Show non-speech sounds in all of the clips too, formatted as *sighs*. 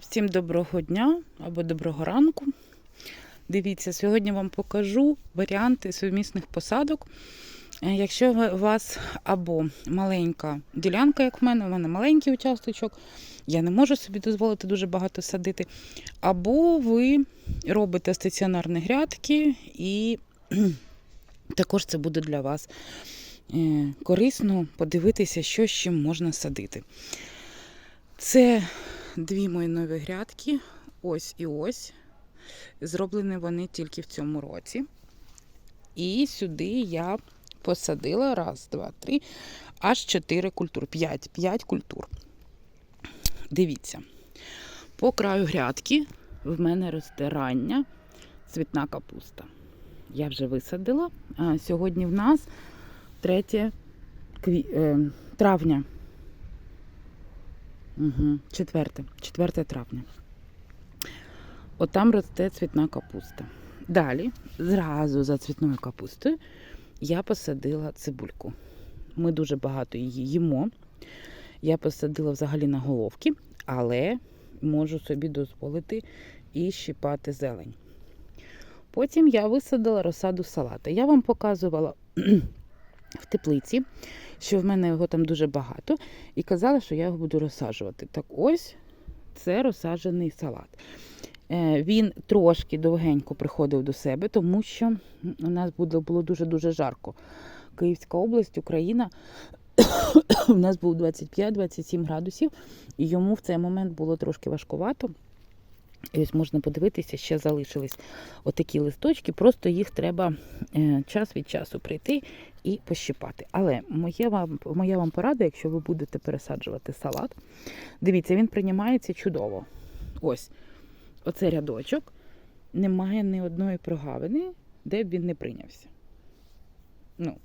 Всім доброго дня або доброго ранку. Дивіться, сьогодні вам покажу варіанти сумісних посадок. Е, Якщо у вас або маленька ділянка, як в мене, у мене маленький участочок, я не можу собі дозволити дуже багато садити. Або ви робите стаціонарні грядки, і *clears throat* також це буде для вас е, корисно подивитися, що з чим можна садити. Це дві мої нові грядки. Ось і ось. Зроблені вони тільки в цьому році. І сюди я посадила раз, два, три, аж чотири культур. П'ять. П'ять культур. Дивіться. По краю грядки в мене росте рання цвітна капуста. Я вже висадила. Сьогодні в нас 3 кві... е, травня. Угу. Четверте. Четверте травня. Отам росте цвітна капуста. Далі, зразу за цвітною капустою, я посадила цибульку. Ми дуже багато її їмо. Я посадила взагалі на головки, але можу собі дозволити і щипати зелень. Потім я висадила розсаду салата. Я вам показувала в теплиці, що в мене його там дуже багато, і казала, що я його буду розсаджувати. Так ось це розсаджений салат. Е, Він трошки довгенько приходив до себе, тому що у нас було дуже-дуже жарко. Київська область, Україна. *coughs* У нас був 25-27 градусів, і йому в цей момент було трошки важкувато. І ось можна подивитися, ще залишились отакі листочки, просто їх треба е, час від часу прийти і пощипати. Але моє вам, моя вам порада, якщо ви будете пересаджувати салат, дивіться, він приймається чудово. Ось, оце рядочок. Немає ні одної прогавини, де б він не прийнявся. Ну,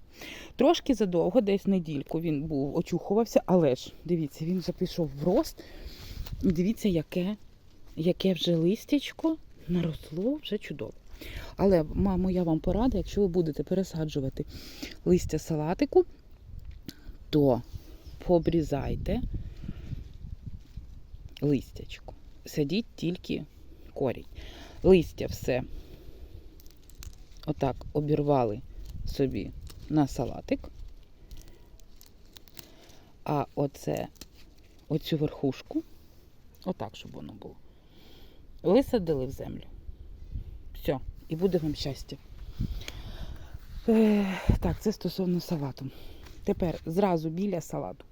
трошки задовго, десь недільку він був, очухувався, але ж дивіться, він вже пішов в рост. Дивіться, яке, яке вже листячко наросло вже чудово. Але ма- моя вам порада, якщо ви будете пересаджувати листя салатику, то пообрізайте листячко. Садіть тільки корінь. Листя все отак обірвали собі на салатик. А оце, оцю верхушку, отак, щоб воно було. Висадили в землю. Все, і буде вам щастя. Е, так, це стосовно салату. Тепер зразу біля салату.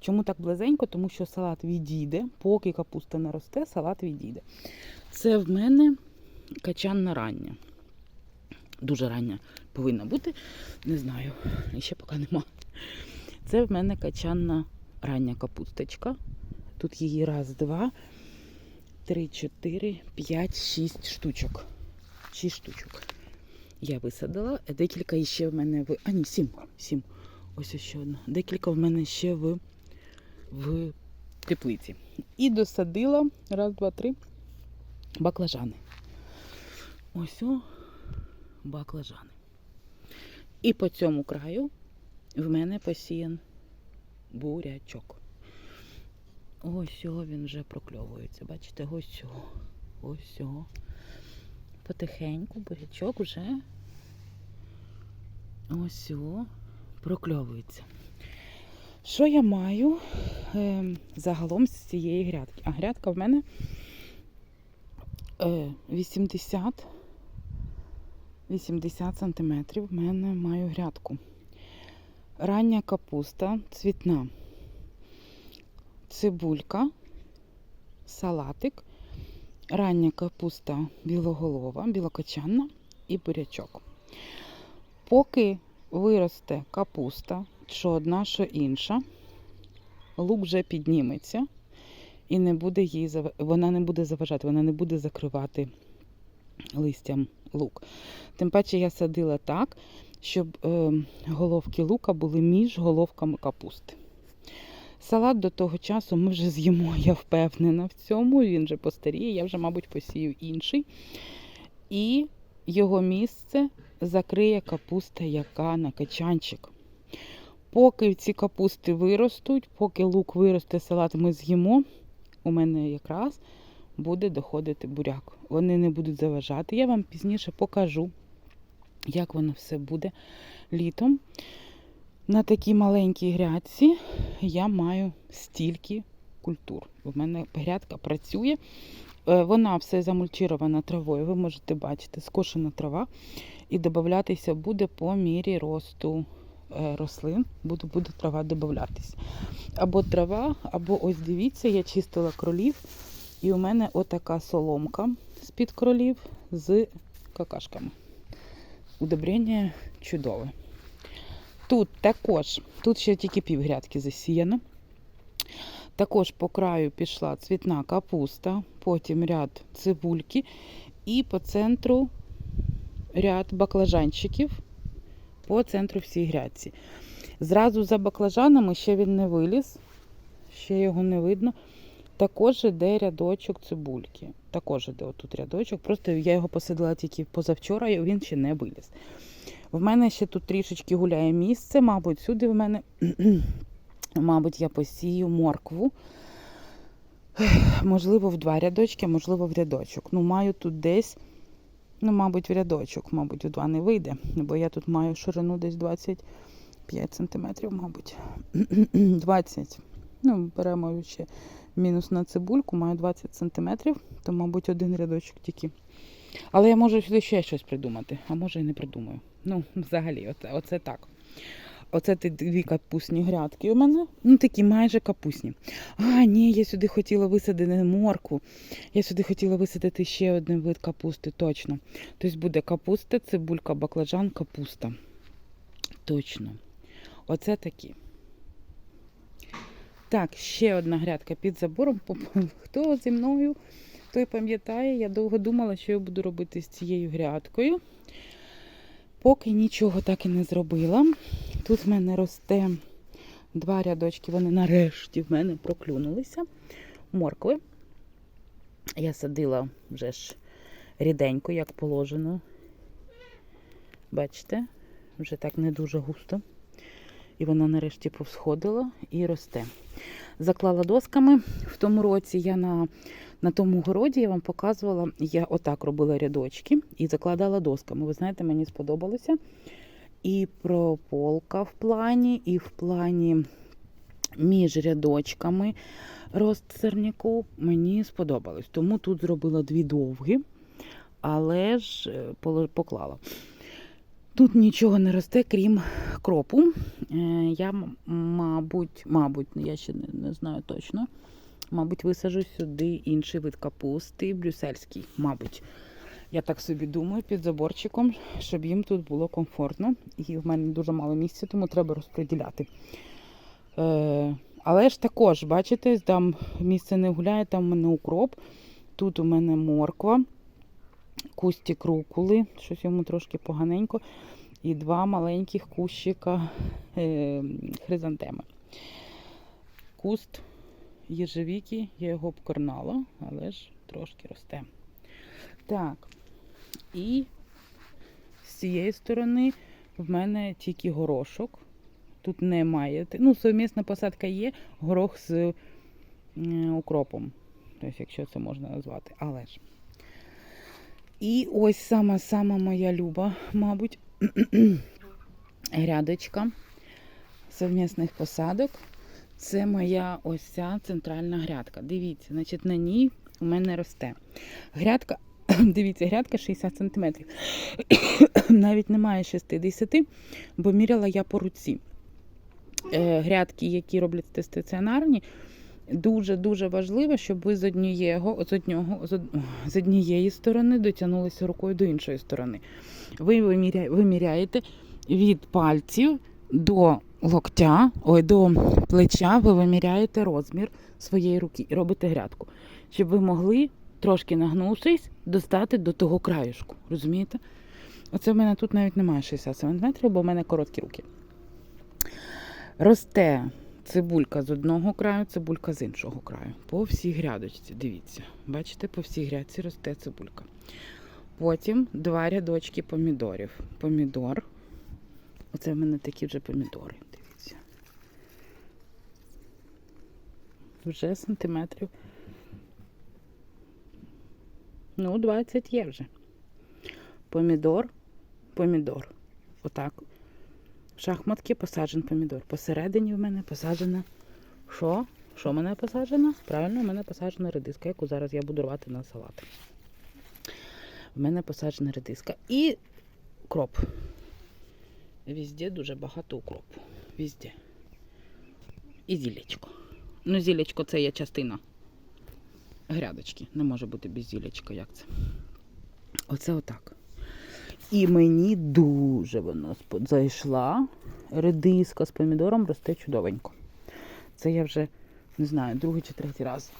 Чому так близенько? Тому що салат відійде, поки капуста не росте, салат відійде. Це в мене качанна рання. Дуже рання повинна бути. Не знаю, ще поки нема. Це в мене качанна рання капусточка. Тут її раз, два, три, чотири, п'ять, шість штучок. Шість штучок. Я висадила. Декілька іще в мене в. А, ні, сім. Сім. Ось ще одна. Декілька в мене ще в, в теплиці. І досадила раз, два, три баклажани. Ось о, баклажани. І по цьому краю в мене посіян бурячок. Ось цього він вже прокльовується. Бачите, ось цього. Ось цього. Потихеньку бурячок вже ось цього прокльовується. Що я маю е, загалом з цієї грядки? А грядка в мене е, 80 80 сантиметрів в мене маю грядку. Рання капуста, цвітна, цибулька, салатик, рання капуста білоголова, білокочанна і бурячок. Поки виросте капуста, що одна, що інша, лук вже підніметься і не буде зав- вона не буде заважати, вона не буде закривати листям лук. Тим паче я садила так, щоб е, головки лука були між головками капусти. Салат до того часу ми вже з'їмо, я впевнена в цьому. Він вже постаріє, я вже, мабуть, посію інший. І його місце закриє капуста, яка на качанчик. Поки ці капусти виростуть, поки лук виросте, салат ми з'їмо. У мене якраз буде доходити буряк. Вони не будуть заважати. Я вам пізніше покажу, як воно все буде літом. На такій маленькій грядці я маю стільки культур. У мене грядка працює. Е, Вона все замульчирована травою. Ви можете бачити, скошена трава. І додатися буде по мірі росту е, рослин. Буде, буде трава додатися. Або трава, або ось дивіться, я чистила кролів. І у мене отака соломка з-під кролів з какашками. Удобрення чудове. Тут також, тут ще тільки пів грядки засіяно. Також по краю пішла цвітна капуста, потім ряд цибульки і по центру ряд баклажанчиків по центру всій грядці. Зразу за баклажанами ще він не виліз, ще його не видно. Також іде рядочок цибульки. Також іде отут рядочок. Просто я його посадила тільки позавчора, і він ще не виліз. В мене ще тут трішечки гуляє місце, мабуть, сюди в мене, *clears throat* мабуть, я посію моркву. *sighs* Можливо, в два рядочки, можливо, в рядочок. Ну, маю тут десь, ну, мабуть, в рядочок, мабуть, в два не вийде, бо я тут маю ширину десь 25 сантиметрів, мабуть. *clears throat* 20. Ну, беремо ще мінус на цибульку, маю 20 сантиметрів, то, мабуть, один рядочок тільки. Але я можу сюди ще щось придумати, а може і не придумаю. Ну, взагалі, оце, оце так. Оце ті дві капусні грядки у мене. Ну, такі майже капусні. А, ні, я сюди хотіла висадити моркву. Я сюди хотіла висадити ще один вид капусти, точно. Тобто буде капуста, цибулька, баклажан, капуста. Точно. Оце такі. Так, ще одна грядка під забором. Хто зі мною, той пам'ятає, я довго думала, що я буду робити з цією грядкою. Поки нічого так і не зробила. Тут в мене росте два рядочки, вони нарешті в мене проклюнулися. Моркви. Я садила вже ж ріденько, як положено. Бачите, вже так не дуже густо. І вона нарешті повсходила і росте. Заклала досками. В тому році я на на тому городі я вам показувала, я отак робила рядочки і закладала досками. Ви знаєте, мені сподобалося. І прополка в плані, і в плані між рядочками рост сирняку мені сподобалось. Тому тут зробила дві довгі, але ж е, поклала. Тут нічого не росте, крім кропу. Е, Я, мабуть, мабуть, я ще не, знаю точно. Мабуть, висаджу сюди інший вид капусти, брюссельський, мабуть. Я так собі думаю, під заборчиком, щоб їм тут було комфортно. І в мене дуже мало місця, тому треба розподіляти. Е, але ж також, бачите, там місце не гуляє, там у мене укроп. Тут у мене морква, кустик рукули, щось йому трошки поганенько. І два маленьких кущика е, хризантеми. Куст єжевіки, я його обкорнала, але ж трошки росте. Так, і з цієї сторони в мене тільки горошок. Тут немає. Ну, совмісна посадка є, горох з укропом. Тобто, якщо це можна назвати. Але ж. І ось сама-сама моя люба, мабуть, грядочка совмісних посадок. Це моя ось ця центральна грядка. Дивіться, значить, на ній у мене росте. Грядка, *coughs* дивіться, грядка 60 см. *coughs* Навіть немає 60, бо міряла я по руці. Е, Грядки, які роблять стаціонарні, дуже-дуже важливо, щоб ви з однієго, з одного, з однієї сторони дотягнулися рукою до іншої сторони. Ви виміря- виміряєте від пальців до локтя, ой, до плеча, ви виміряєте розмір своєї руки і робите грядку, щоб ви могли, трошки нагнувшись, достати до того краюшку. Розумієте? Оце в мене тут навіть немає 60 см, бо в мене короткі руки. Росте цибулька з одного краю, цибулька з іншого краю. По всій грядочці. Дивіться. Бачите, по всій грядці росте цибулька. Потім два рядочки помідорів. Помідор. Оце в мене такі вже помідори. Дивіться. Вже сантиметрів Ну, 20 є вже. Помідор, помідор. Отак. Шахматки посаджен помідор. Посередині в мене посаджена. Що? Що в мене посаджено? Правильно, в мене посаджена редиска, яку зараз я буду рвати на салат. В мене посаджена редиска. І кроп. Везде дуже багато укропу. Везде. І зілечко. Ну, зілечко це є частина грядочки. Не може бути без зілечка, як це. Оце отак. І мені дуже воно зайшла. Редиска з помідором росте чудовенько. Це я вже не знаю, другий чи третій раз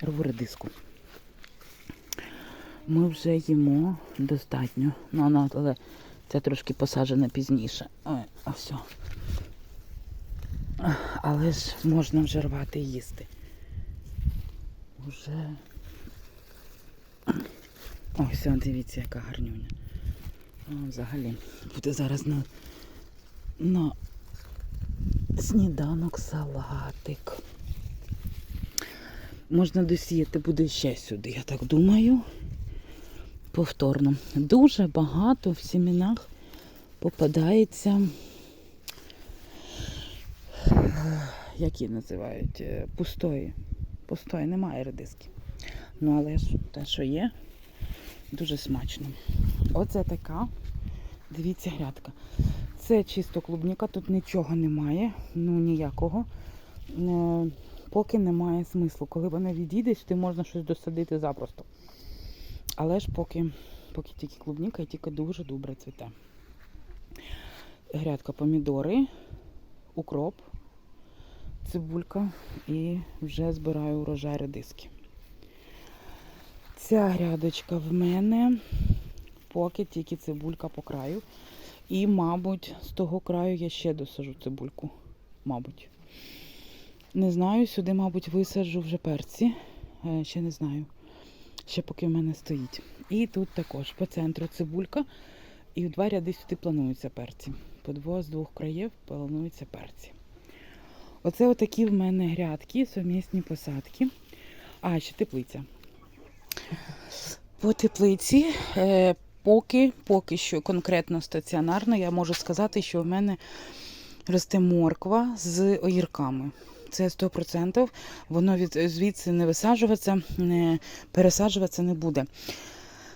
рву редиску. Ми вже їмо достатньо. Ну, вона, але це трошки посаджена пізніше. Ой, а все. Але ж можна вже рвати і їсти. Уже. Все, дивіться, яка гарнюня. Взагалі. Буде зараз на, на сніданок салатик. Можна досіяти буде ще сюди, я так думаю. Повторно. Дуже багато в сімінах попадається. е, Які називають е, пустої. Пустої немає редиски. Ну, але ж те, що є, дуже смачно. Оце така. Дивіться, грядка. Це чисто клубніка, тут нічого немає, ну ніякого. Е, Поки немає смислу. Коли вона відійде, сюди можна щось досадити запросто. Але ж поки, поки тільки клубніка і тільки дуже добре цвіте. Грядка помідори, укроп, цибулька і вже збираю урожай редиски. Ця грядочка в мене поки тільки цибулька по краю. І, мабуть, з того краю я ще досажу цибульку. Мабуть. Не знаю, сюди, мабуть, висаджу вже перці. Е, Ще не знаю. Ще поки в мене стоїть. І тут також по центру цибулька. І в два ряди сюди плануються перці. По двох з двох країв плануються перці. Оце отакі в мене грядки, сумісні посадки. А, ще теплиця. По теплиці, е, поки, поки що конкретно стаціонарно, я можу сказати, що в мене росте морква з огірками. Це 100%. Воно від, звідси не висаджуватися, не пересаджуватися не буде.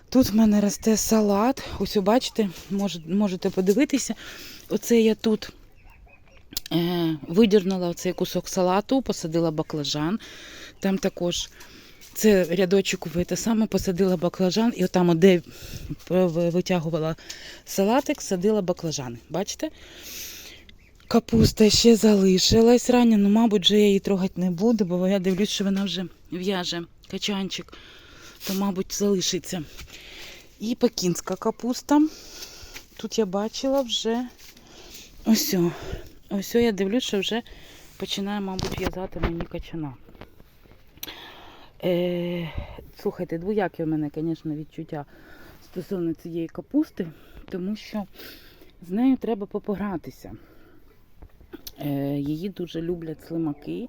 Тут в мене росте салат. Ось, бачите, може, можете подивитися. Оце я тут е, видірнула оцей кусок салату, посадила баклажан. Там також це рядочок ви те саме посадила баклажан, і отам, де витягувала салатик, садила баклажани. Бачите? Капуста ще залишилась рання, ну, мабуть, вже я її трогати не буду, бо я дивлюсь, що вона вже в'яже качанчик, то, мабуть, залишиться. І пекінська капуста. Тут я бачила вже ось. Ось я дивлюсь, що вже починає, мабуть, в'язати мені качана. Е, слухайте, двояке у мене, звісно, відчуття стосовно цієї капусти, тому що з нею треба попогратися. Е, її дуже люблять слимаки,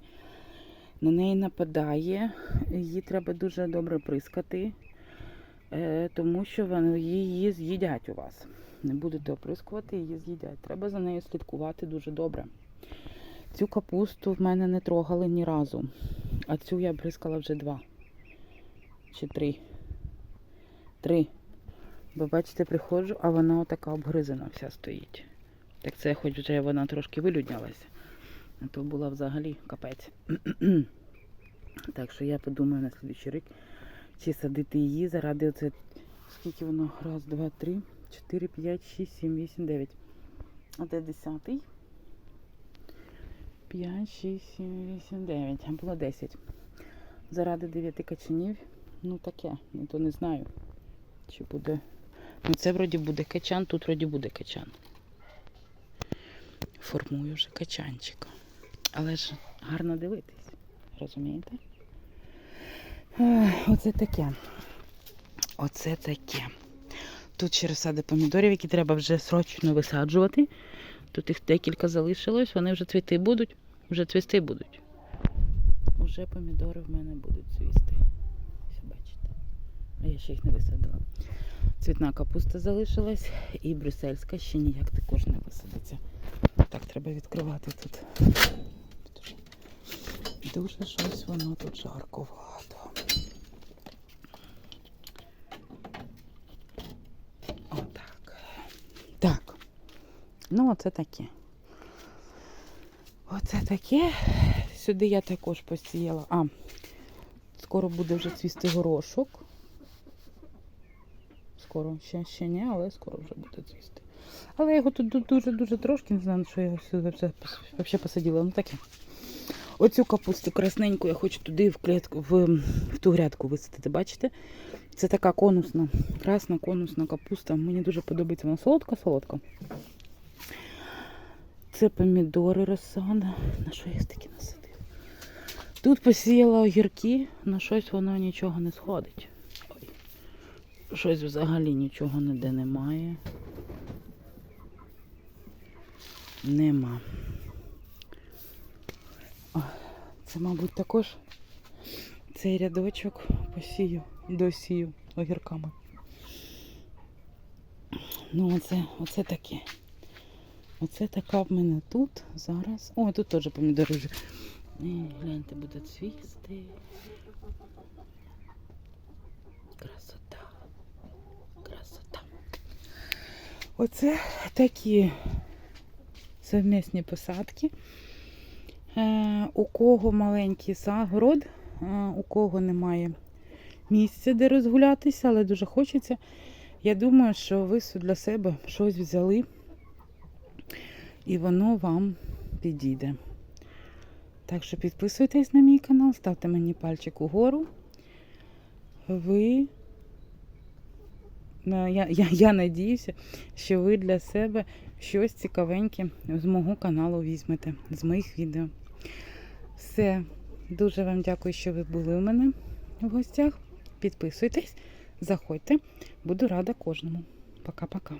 на неї нападає, її треба дуже добре прискати, е, тому що вони її з'їдять у вас. Не будете оприскувати, її з'їдять. Треба за нею слідкувати дуже добре. Цю капусту в мене не трогали ні разу. А цю я бризкала вже два. Чи три. Три. Бо бачите, приходжу, а вона отака обгризана вся стоїть. Так це хоч вже вона трошки вилюднялася. А то була взагалі капець. *clears throat* так що я подумаю на слідчий рік, чи садити її заради оце. Скільки воно? Раз, два, три, чотири, п'ять, шість, сім, вісім, дев'ять. А де десятий? 5, 6, 7, 8, 9. Було 10. Заради 9 качанів. Ну таке, ну то не знаю. Чи буде. Ну це вроді буде качан, тут вроді буде качан. Формую вже качанчик. Але ж гарно дивитись. Розумієте? Оце таке. Оце таке. Тут ще розсади помідорів, які треба вже срочно висаджувати. Тут їх декілька залишилось, вони вже цвіти будуть, вже цвісти будуть. Уже помідори в мене будуть цвісти. Ось бачите. А я ще їх не висадила. Цвітна капуста залишилась і брюссельська ще ніяк також не висадиться. Так, треба відкривати тут. Дуже щось воно тут жарковато. Отак. Так. Ну, оце таке. Оце таке. Сюди я також посіяла. А, скоро буде вже цвісти горошок. Скоро, ще, ще ні, але скоро вже буде цвісти. Але я його тут дуже-дуже трошки, не знаю, що я його сюди взагалі посадила. Ну таке. Оцю капусту красненьку я хочу туди в клітку, в, в ту грядку висадити. Бачите? Це така конусна, красна конусна капуста. Мені дуже подобається. Вона солодка-солодка. Це помідори розсада. На що я їх таки насадила? Тут посіяла огірки, на щось воно нічого не сходить. Ой. Щось взагалі нічого ніде немає. Нема. О, Це, мабуть, також цей рядочок посію, досію огірками. Ну, оце, оце таке. Оце така в мене тут зараз. О, тут теж помідори вже. Гляньте, буде цвісти. Красота. Красота. Оце такі совмісні посадки. Е, у кого маленький загород, е, у кого немає місця, де розгулятися, але дуже хочеться. Я думаю, що ви для себе щось взяли і воно вам підійде. Так що підписуйтесь на мій канал, ставте мені пальчик угору. Ви, е, я, я, я надіюся, що ви для себе щось цікавеньке з мого каналу візьмете, з моїх відео. Все, дуже вам дякую, що ви були у мене в гостях. Підписуйтесь, заходьте, буду рада кожному. Пока-пока.